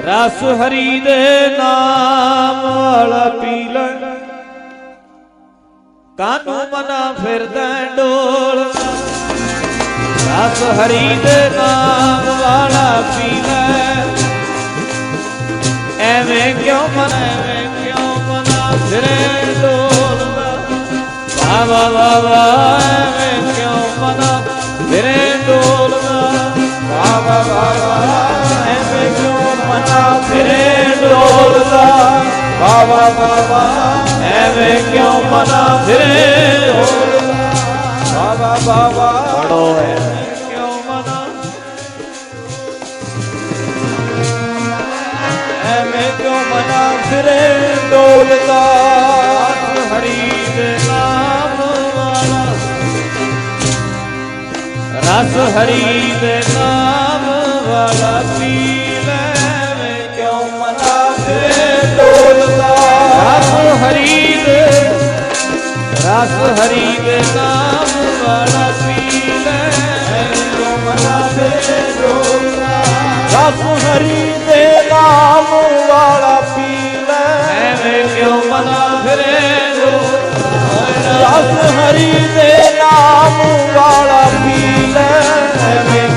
ਰਸ ਹਰੀ ਦੇ ਨਾਮ ਵਾਲਾ ਪੀ ਲੈ। ਕਾਨੂੰ ਮਨਾ ਫਿਰਦਾ ਡੋਲਦਾ ਰਸ ਹਰੀ ਦੇ ਨਾਮ ਵਾਲਾ ਪੀ ਲੈ। ਐਵੇਂ ਕਿਉਂ ਮਨ, ਐਵੇਂ ਕਿਉਂ ਮਨਾ ਫਿਰੇ ਡੋਲਦਾ ਵਾ ਵਾ ਵਾ ਐਵੇਂ ਕਿਉਂ ਮਨਾ ਫਿਰੇ ਡੋਲਦਾ ਵਾ ਵਾ ਐਵੇਂ ਕਿਉਂ ਮਨਾ ਫਿਰੇ ਵਾ ਵਾ ਪੜੋ ਐਵੇਂ। ਕਿਉਂ ਮਨਾ ਐਵੇਂ ਕਿਉਂ ਮਨਾ ਫਿਰੇ ਡੋਲਦਾ ਹਰੀ ਦੇ ਨਾਮ ਵਾਲਾ। ਰਸ ਹਰੀ ਦੇ ਨਾਮ ਵਾਲਾ ਪੀ ਗਰੀਬ ਪੀ ਲੈ ਜੋ ਮਨਾ ਹਰੀ ਦੇ ਨਾਮ ਵਾਲਾ ਪੀ ਲੈ ਐਵੇਂ ਕਿਉਂ ਹਰੀ ਦੇ ਨਾਮ ਪੀ ਲੈ ਐਵੇਂ